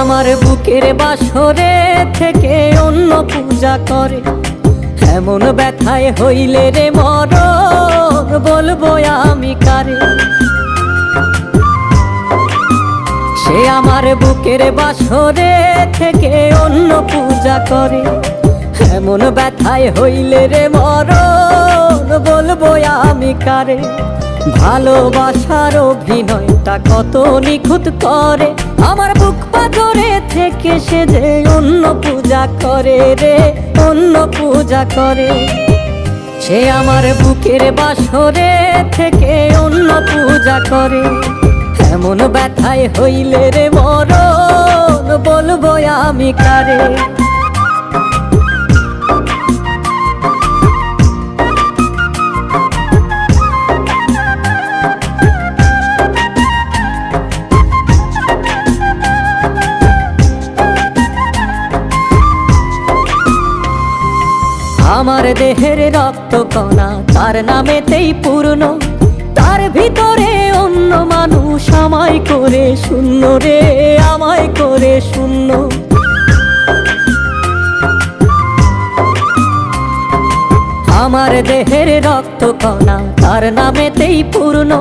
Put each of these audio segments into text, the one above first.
আমার বুকের বাসরে থেকে অন্য পূজা করে। এমন ব্যথায় হইলে রে মরণ বলব আমি কারে। সে আমার বুকের বাসরে থেকে অন্য পূজা করে। এমন ব্যথায় হইলে রে মর বলব আমি কারে। ভালোবাসার অভিনয়টা কত নিখুঁত করে। আমার বুক পাথরে থেকে সে যে অন্য পূজা করে রে, অন্য পূজা করে। সে আমার বুকের বাসরে থেকে অন্য পূজা করে। এমন ব্যথায় হইলে রে মর বলব আমি কারে। আমার দেহের রক্ত কণা তার নামেতেই পূর্ণ। তার ভিতরে অন্য মানুষ আমায় করে শূন্য রে, আমায় করে শূন্য। আমার দেহের রক্ত কণা তার নামেতেই পূর্ণ।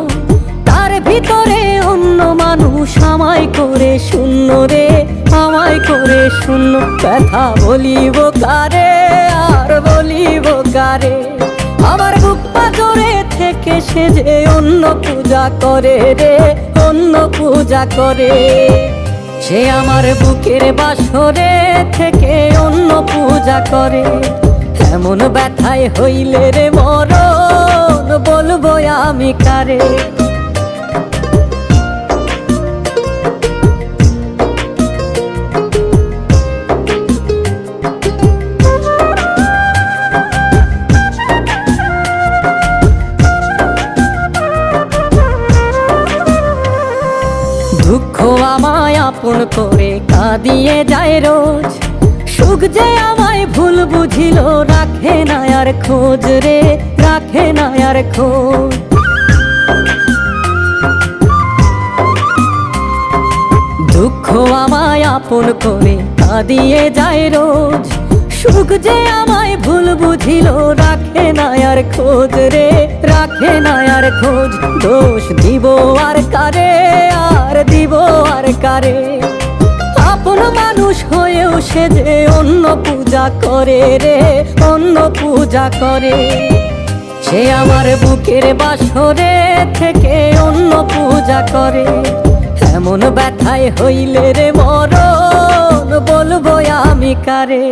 তার ভিতরে অন্য মানুষ আমায় করে শূন্য রে, আমায় করে শূন্য। ব্যথা বলিব কারে, আর বলিব কারে আমার বুক পাথরে থেকে সে যে অন্য পূজা করে রে, অন্য পূজা করে। সে আমার বুকের বাসরে থেকে অন্য পূজা করে। এমন ব্যথায় হইলে রে মর বলব আমি কারে? দুঃখ আমায় আপন করে কাঁদিয়ে যায় রোজ। সুখ যে আমায় ভুল বুঝিল, রাখে না আর খোঁজ রে, রাখে না আর খোঁজ। দুঃখ আমায় আপন করে কাঁদিয়ে যায় রোজ। সুখ যে আমায় ভুল বুঝিল, রাখে না আর খোঁজ রে, রাখে না আর খোঁজ। দোষ দিব আর কারে? আপন মানুষ হয়েও সে যে অন্য পূজা করে রে অন্য পূজা করে। সে আমার বুকের বাসরে থেকে অন্য পূজা করে। এমন ব্যথায় হইলে রে মরণ বলব আমি কারে?